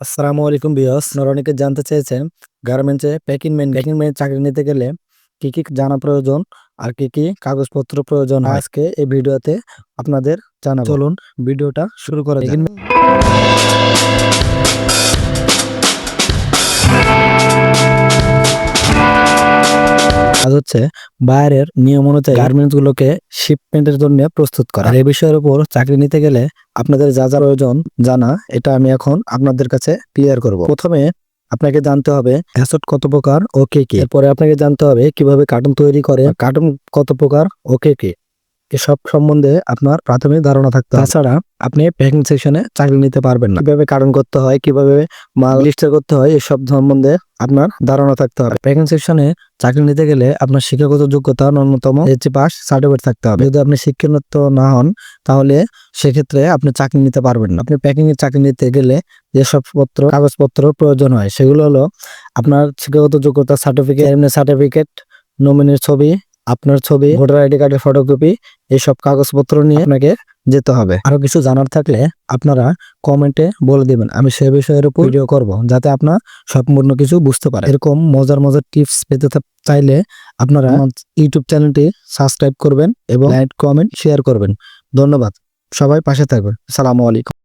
আসসালামু আলাইকুম বিয়স অনেকে জানতে চেয়েছেন, গার্মেন্টসে প্যাকিং ম্যান প্যাকিং ম্যান চাকরি নিতে গেলে কি কি জানা প্রয়োজন আর কি কি কাগজপত্র প্রয়োজন আজকে এই ভিডিওতে আপনাদের জানা চলুন, ভিডিওটা শুরু করা যাক। কাজ হচ্ছে বাইরের নিয়ম অনুযায়ী গার্মেন্টস গুলোকে শিপমেন্টের জন্য প্রস্তুত করা। এই বিষয়ের উপর চাকরি নিতে গেলে আপনাদের যা যা প্রয়োজন জানা, এটা আমি এখন আপনাদের কাছে ক্লিয়ার করব। প্রথমে আপনাকে জানতে হবে অ্যাসট কত প্রকার ও কে কে। এরপরে আপনাকে জানতে হবে কীভাবে কার্টুন তৈরি করে। কার্টুন কত প্রকার ও কে কি। এসব সম্বন্ধে আপনার প্রাথমিক ধারণা থাকতে তাছাড়া আপনি প্যাকিং সেকশনে চাকরি নিতে পারবেন না। কীভাবে কার্টুন করতে হয়, কীভাবে মাল লিস্টার করতে হয় এসব সম্বন্ধে আপনার ধারণা থাকতে হবে। প্যাকিং সেকশনে চাকরি নিতে গেলে আপনার শিক্ষাগত যোগ্যতা ন্যূনতম এইচএ পাস সার্টিফিকেট থাকতে হবে। যদি আপনি শিক্ষিত না হন, তাহলে সেক্ষেত্রে আপনি চাকরি নিতে পারবেন না। আপনি প্যাকিং এর চাকরি নিতে গেলে যেসব পত্র, কাগজপত্র প্রয়োজন হয়, সেগুলো হলো আপনার শিক্ষাগত যোগ্যতা সার্টিফিকেট এমনি সার্টিফিকেট নমিনির ছবি আপনার ছবি, ভোটার আইডি কার্ডের ফটোকপি এইসব কাগজপত্র নিয়ে আপনাকে যেতে হবে। আরও কিছু জানার থাকলে আপনারা কমেন্টে বলে দিবেন। আমি সে বিষয়ের উপর ভিডিও করব, যাতে আপনার সম্পূর্ণ কিছু বুঝতে পারে এরকম মজার মজার টিপস পেতে চাইলে আপনারা ইউটিউব চ্যানেলটি সাবস্ক্রাইব করবেন এবং লাইক কমেন্ট শেয়ার করবেন। ধন্যবাদ। সবাই পাশে থাকবেন। সালামু আলাইকুম।